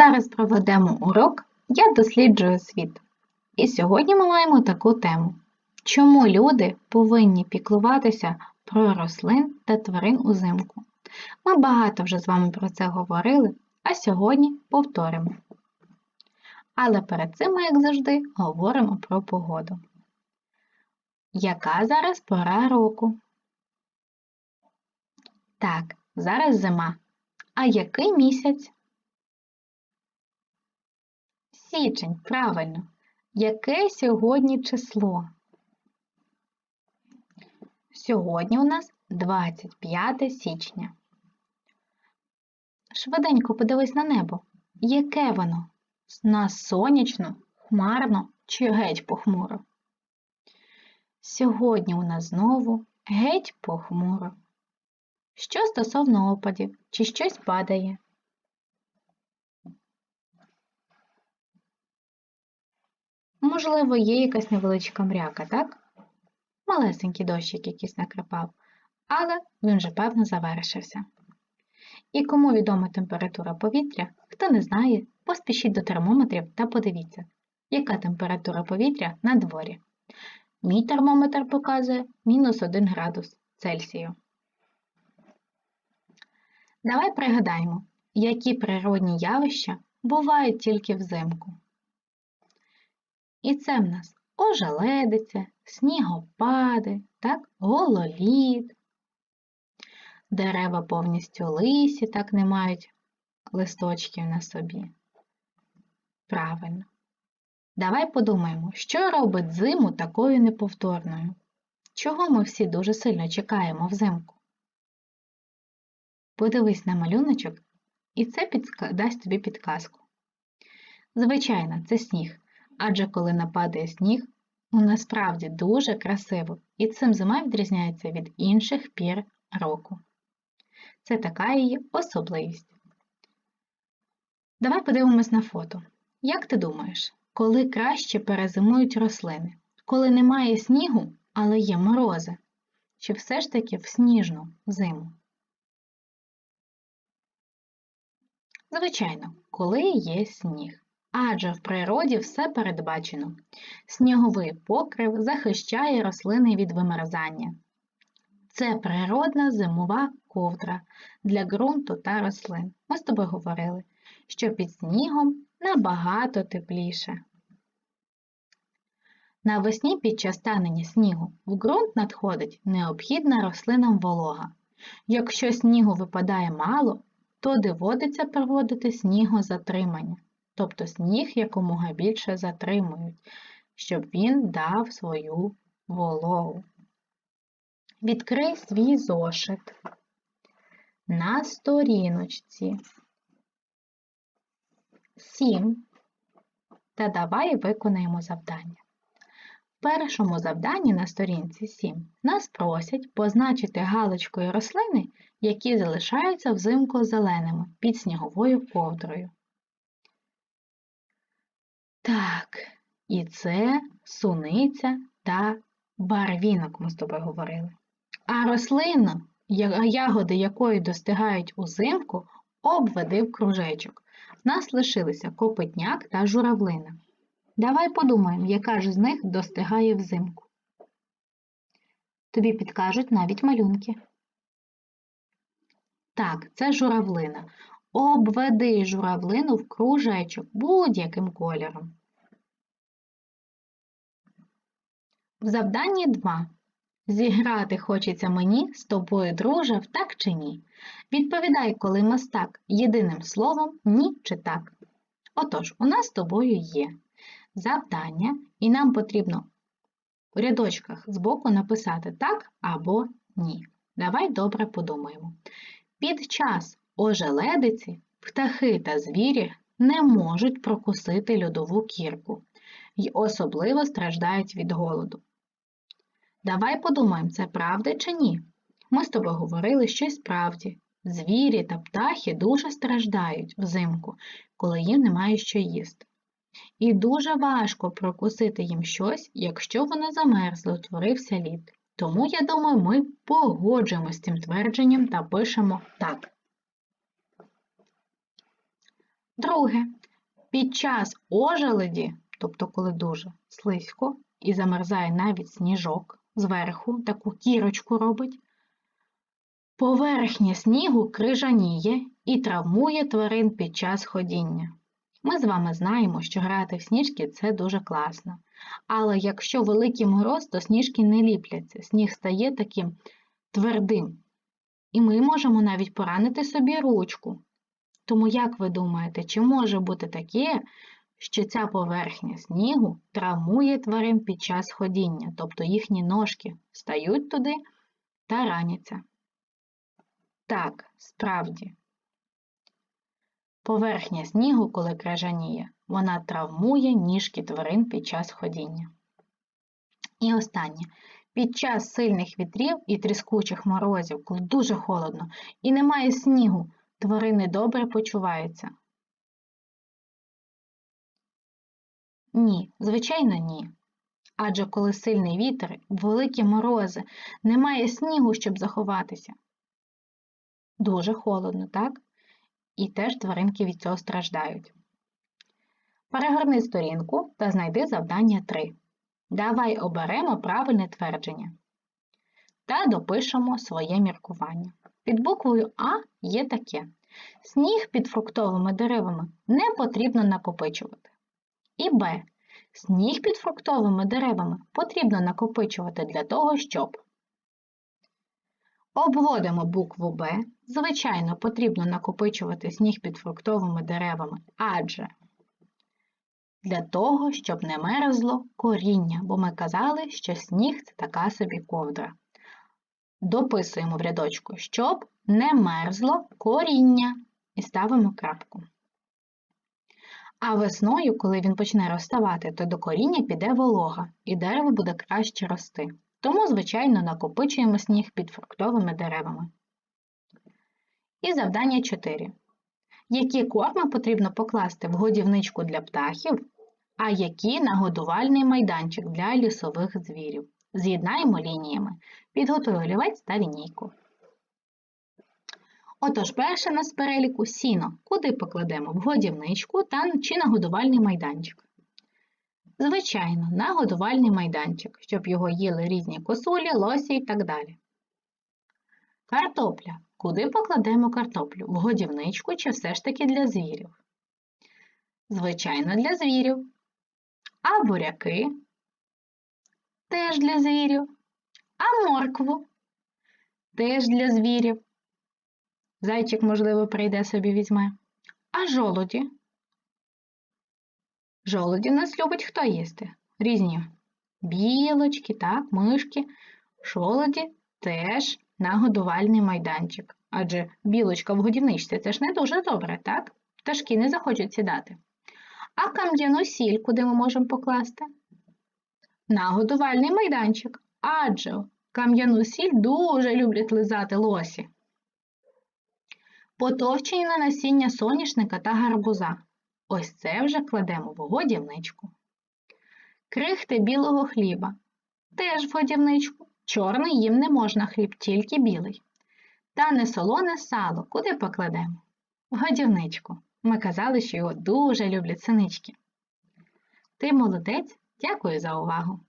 Зараз проведемо урок Я досліджую світ. І сьогодні ми маємо таку тему: Чому люди повинні піклуватися про рослин та тварин узимку? Ми багато вже з вами про це говорили, а сьогодні повторимо. Але перед цим ми, як завжди, говоримо про погоду. Яка зараз пора року? Так, зараз зима. А який місяць? Січень, правильно. Яке сьогодні число? Сьогодні у нас 25 січня. Швиденько подивись на небо. Яке воно? нас сонячно, хмарно чи геть похмуро? Сьогодні у нас знову геть похмуро. Що стосовно опадів, чи щось падає? Можливо, є якась невеличка мряка, так? Малесенький дощик якийсь накрапав, але він вже певно завершився. І кому відома температура повітря, хто не знає, поспішіть до термометрів та подивіться, яка температура повітря на дворі. Мій термометр показує мінус 1 градус Цельсію. Давай пригадаємо, які природні явища бувають тільки взимку. І це в нас ожеледиця, снігопади, так, гололід. Дерева повністю лисі, так не мають листочків на собі. Правильно. Давай подумаємо, що робить зиму такою неповторною? Чого ми всі дуже сильно чекаємо взимку? Подивись на малюночок, і це дасть тобі підказку. Звичайно, це сніг, адже коли нападає сніг, ну насправді дуже красиво, і цим зима відрізняється від інших пір року. Це така її особливість. Давай подивимось на фото. Як ти думаєш, коли краще перезимують рослини? Коли немає снігу, але є морози? Чи все ж таки в сніжну зиму? Звичайно, коли є сніг. Адже в природі все передбачено. Сніговий покрив захищає рослини від вимерзання. Це природна зимова ковдра для ґрунту та рослин. Ми з тобою говорили, що під снігом набагато тепліше. Навесні під час танення снігу в ґрунт надходить необхідна рослинам волога. Якщо снігу випадає мало, то доводиться проводити снігозатримання, тобто сніг якомога більше затримують, щоб він дав свою вологу. Відкрий свій зошит на сторіночці 7 та давай виконаємо завдання. В першому завданні на сторінці 7 нас просять позначити галочкою рослини, які залишаються взимку зеленими під сніговою ковдрою. Так, і це суниця та барвінок, ми з тобою говорили. А рослину, ягоди якої достигають узимку, обведи в кружечок. В нас лишилися копитняк та журавлина. Давай подумаємо, яка ж з них достигає взимку. Тобі підкажуть навіть малюнки. Так, це журавлина. Обведи журавлину в кружечок будь-яким кольором. В завданні 2. Зіграти хочеться мені з тобою, друже, так чи ні? Відповідай, коли мастак, єдиним словом ні чи так. Отож, у нас з тобою є завдання, і нам потрібно у рядочках збоку написати так або ні. Давай добре подумаємо. Під час ожеледиці птахи та звірі не можуть прокусити льодову кірку і особливо страждають від голоду. Давай подумаємо, це правда чи ні? Ми з тобою говорили, що й справді. Звірі та птахи дуже страждають взимку, коли їм немає що їсти. І дуже важко прокусити їм щось, якщо вони замерзли, утворився лід. Тому, я думаю, ми погоджуємося з цим твердженням та пишемо так. Друге. Під час ожеледі, тобто коли дуже слизько і замерзає навіть сніжок зверху, таку кірочку робить, поверхня снігу крижаніє і травмує тварин під час ходіння. Ми з вами знаємо, що грати в сніжки це дуже класно. Але якщо великий мороз, то сніжки не ліпляться, сніг стає таким твердим. І ми можемо навіть поранити собі ручку. Тому, як ви думаєте, чи може бути таке, що ця поверхня снігу травмує тварин під час ходіння, тобто їхні ножки стають туди та раняться? Так, справді. Поверхня снігу, коли крижаніє, вона травмує ніжки тварин під час ходіння. І останнє. Під час сильних вітрів і тріскучих морозів, коли дуже холодно і немає снігу, тварини добре почуваються. Ні, звичайно, ні. Адже коли сильний вітер, великі морози, немає снігу, щоб заховатися. Дуже холодно, так? І теж тваринки від цього страждають. Перегорни сторінку та знайди завдання 3. Давай оберемо правильне твердження та допишемо своє міркування. Під буквою А є таке: сніг під фруктовими деревами не потрібно накопичувати. І Б. Сніг під фруктовими деревами потрібно накопичувати для того, щоб обводимо букву Б. Звичайно, потрібно накопичувати сніг під фруктовими деревами, адже для того, щоб не мерзло коріння, бо ми казали, що сніг це така собі ковдра. Дописуємо в рядочку, щоб не мерзло коріння і ставимо крапку. А весною, коли він почне розставати, то до коріння піде волога, і дерево буде краще рости. Тому, звичайно, накопичуємо сніг під фруктовими деревами. І завдання 4. Які корми потрібно покласти в годівничку для птахів, а які на годувальний майданчик для лісових звірів? З'єднаємо лініями. Підготуй олівець та лінійку. Отож, перше нас з переліку сіно. Куди покладемо? В годівничку та чи на годувальний майданчик? Звичайно, на годувальний майданчик, щоб його їли різні косулі, лосі і так далі. Картопля. Куди покладемо картоплю? В годівничку чи все ж таки для звірів? Звичайно, для звірів. А буряки теж для звірів. А моркву теж для звірів. Зайчик, можливо, прийде собі візьме. А жолуді? Жолуді нас любить хто їсти? Різні білочки, так, мишки, жолуді теж на годувальний майданчик. Адже білочка в годівничці це ж не дуже добре, так? Пташки не захочуть сідати. А кам'яну сіль куди ми можемо покласти? На годувальний майданчик. Адже кам'яну сіль дуже люблять лизати лосі. Потовчені на насіння соняшника та гарбуза. Ось це вже кладемо в годівничку. Крихти білого хліба. Теж в годівничку. Чорний їм не можна хліб, тільки білий. Та несолоне сало куди покладемо? В годівничку. Ми казали, що його дуже люблять синички. Ти молодець, дякую за увагу!